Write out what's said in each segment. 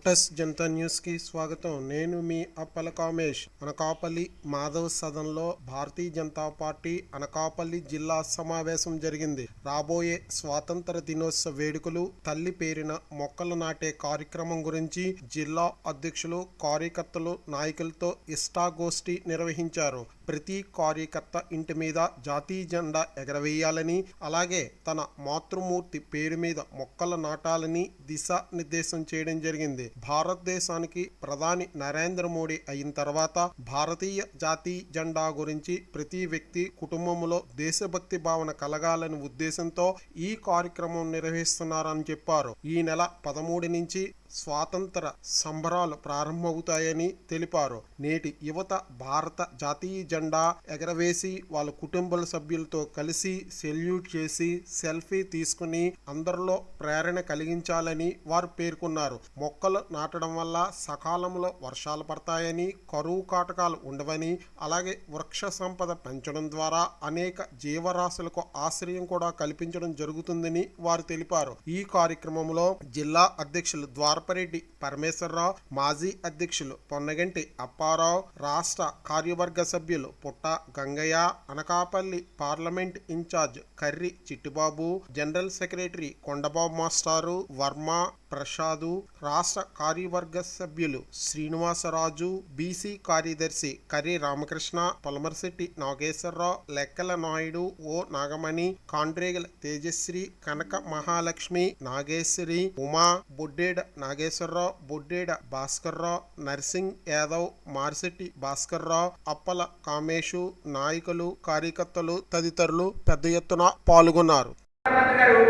ఓటస్ జనతా న్యూస్కి స్వాగతం. నేను మీ అప్పల కామేష్ అనకాపల్లి మాధవ్ సదన్లో భారతీయ జనతా పార్టీ అనకాపల్లి జిల్లా సమావేశం జరిగింది. రాబోయే స్వాతంత్ర దినోత్సవ వేడుకలు తల్లి పేరిన మొక్కలు నాటే కార్యక్రమం గురించి జిల్లా అధ్యక్షులు కార్యకర్తలు నాయకులతో ఇష్టాగోష్ఠి నిర్వహించారు. ప్రతి కార్యకర్త ఇంటి మీద జాతీయ జెండా ఎగరవేయాలని అలాగే తన మాతృమూర్తి పేరు మీద మొక్కలు నాటాలని దిశానిర్దేశం చేయడం జరిగింది. భారతదేశానికి ప్రధాని నరేంద్ర మోడీ అయిన తర్వాత భారతీయ జాతీయ జెండా గురించి ప్రతి వ్యక్తి కుటుంబంలో దేశభక్తి భావన కలగాలని ఉద్దేశంతో ఈ కార్యక్రమం నిర్వహిస్తున్నారని చెప్పారు. ఈ నెల పదమూడు నుంచి స్వాతంత్ర సంబరాలు ప్రారంభమవుతాయని తెలిపారు. నేటి యువత భారత జాతీయ జెండా ఎగరవేసి వాళ్ళ కుటుంబాల సభ్యులతో కలిసి సెల్యూట్ చేసి సెల్ఫీ తీసుకుని అందరిలో ప్రేరణ కలిగించాలని వారు పేర్కొన్నారు. మొక్కలు నాటడం వల్ల సకాలంలో వర్షాలు పడతాయని కరువు కాటకాలు ఉండవని అలాగే వృక్ష సంపద పెంచడం ద్వారా అనేక జీవరాశులకు ఆశ్రయం కూడా కల్పించడం జరుగుతుందని వారు తెలిపారు. ఈ కార్యక్రమంలో జిల్లా అధ్యక్షులు ద్వారపరెడ్డి పరమేశ్వరరావు మాజీ అధ్యక్షులు పొన్నగంటి అప్పారావు రాష్ట్ర కార్యవర్గ సభ్యులు Putta Gangaiah Anakapalli parliament in charge Karri Chittibabu general secretary Kondababu మాస్టారు వర్మ ప్రసాదు రాష్ట్ర కార్యవర్గ సభ్యులు శ్రీనివాసరాజు బీసీ కార్యదర్శి కరి రామకృష్ణ పొలమర్శెట్టి నాగేశ్వరరావు లెక్కల నాయుడు ఓ నాగమణి కాండ్రేగల తేజశ్రీ కనక మహాలక్ష్మి నాగేశ్వరి ఉమా బొడ్డేడ నాగేశ్వరరావు బొడ్డేడ భాస్కర్రావు నర్సింగ్ యాదవ్ మార్శెట్టి భాస్కర్రావు అప్పల కామేషు నాయకులు కార్యకర్తలు తదితరులు పెద్ద ఎత్తున పాల్గొన్నారు ప్రధానమంత్రి గారు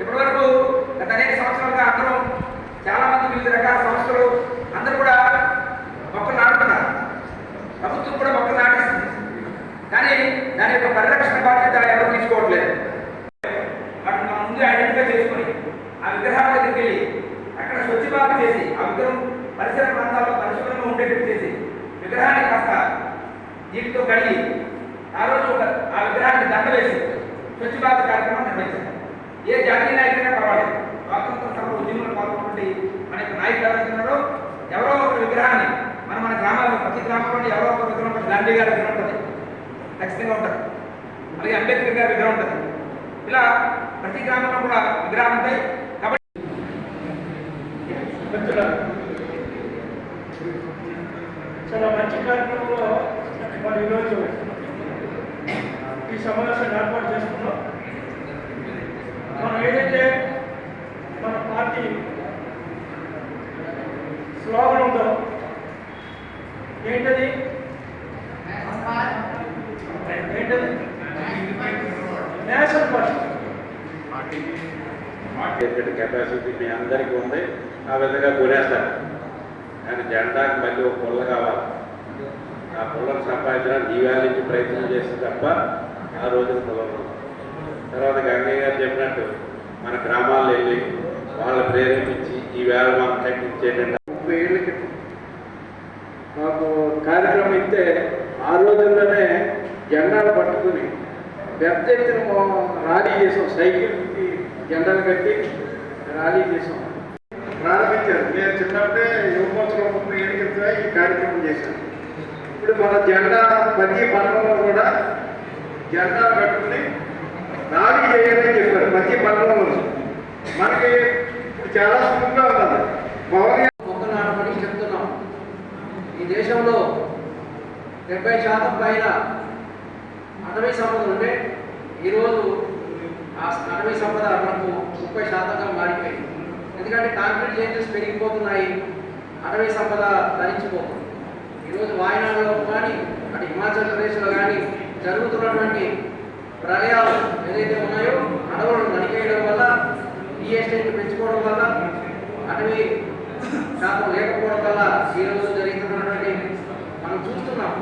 ఇప్పటివరకు గత అనేక సంవత్సరాలుగా అందరూ చాలా మంది వివిధ రకాల సంస్థలు అందరూ కూడా మొక్కలు నాటుతున్నారు ప్రభుత్వం కూడా మొక్కలు నాటేస్తుంది కానీ దాని యొక్క పరిరక్షణ బాధ్యత ఎవరు తీసుకోవట్లేదు. వాటిని మనం ముందు ఐడెంటిఫై చేసుకొని ఆ విగ్రహాల దగ్గరికి వెళ్ళి అక్కడ స్వచ్ఛ భారత్ చేసి ఆ విగ్రహం పరిసర ప్రాంతాల్లో పరిశుభ్రంగా ఉండేటట్టు చేసి విగ్రహాన్ని కాస్త నీటితో కడిగి ఆ రోజు ఆ విగ్రహానికి దండ వేసి స్వచ్ఛ భారత్ కార్యక్రమం నిర్వహించారు. ఏ జాతీయ నాయకుడైనా పర్వాలేదు. స్వాతంత్ర సమర ఉద్యమంలో పాల్గొన్నటువంటి మన యొక్క నాయకులు ఎవరైతే ఉన్నారో ఎవరో ఒక విగ్రహాన్ని మన మన గ్రామాల్లో ఎవరో ఒక విగ్రహం ఉంటుంది. గాంధీ గారి విగ్రహం ఉంటుంది. ఖచ్చితంగా ఉంటుంది. అలాగే అంబేద్కర్ గారి విగ్రహం ఉంటుంది. ఇలా ప్రతి గ్రామంలో కూడా విగ్రహాలు ఉంటాయి. కాబట్టి చాలా మంచి కార్యక్రమంలో మరి ఈరోజు ఈ సమావేశాన్ని ఏర్పాటు చేసుకున్నాం మనం ఏదైతే మన పార్టీ స్లోగన్ ఉందో ఏంటది ఏంటది నేషన్ ఫస్ట్ మార్కెట్ కెపాసిటీ మీ అందరికీ ఉంది. ఆ విధంగా కొనేస్తారు. కానీ జెండాకి మళ్ళీ ఒక పుల్ల కావాలి. ఆ పుల్లను సంపాదించడానికి ఈవేళ నుంచి ప్రయత్నం చేసి తప్ప ఆ రోజున పుల్లలు తర్వాత గంగయ్య గారు చెప్పినట్టు మన గ్రామాల్లో వెళ్ళి వాళ్ళ ప్రేరేపించి ఈవేళ మనం తగ్గించేటట్టు ముప్పై ఏళ్ళ క్రితం. మాకు కార్యక్రమం ఇస్తే ఆ రోజుల్లోనే జెండాలు పట్టుకుని పెద్ద ఎత్తున ర్యాలీ చేసాం సైకిల్కి జెండాలు కట్టి ర్యాలీ చేసాం ప్రారంభించారు. నేను చిన్నప్పుడే యువమోత్సవం ముప్పై ఏడు క్రితమే ఈ కార్యక్రమం చేశాను. ఇప్పుడు మన జెండా ప్రతి పట్టణంలో కూడా జెండా కట్టుకుని ర్యాలీ చేయాలని చెప్పారు. ప్రతి పట్టణంలో మనకి ఇప్పుడు చాలా సుఖంగా ఉన్నది. పవన్ మొక్కలు నాటమని చెప్తున్నాం. ఈ దేశంలో డెబ్బై శాతం పైన అటవీ సంపద ఉంటే ఈరోజు ఆ అటవీ సంపద మనకు ముప్పై శాతంగా మారిపోయింది ఎందుకంటే కాంక్రీట్ చేంజెస్ పెరిగిపోతున్నాయి. అటవీ సంపద ధరించిపోతుంది ఈరోజు వాయనాడులో కానీ అటు హిమాచల్ ప్రదేశ్లో కానీ జరుగుతున్నటువంటి ప్రళయాలు ఏదైతే ఉన్నాయో అడవులను నరికేయడం వల్ల ఈ ఎస్టేట్ పెంచుకోవడం వల్ల అటవీ శాతం లేకపోవడం వల్ల ఈరోజు జరుగుతున్నటువంటి మనం చూస్తున్నాం.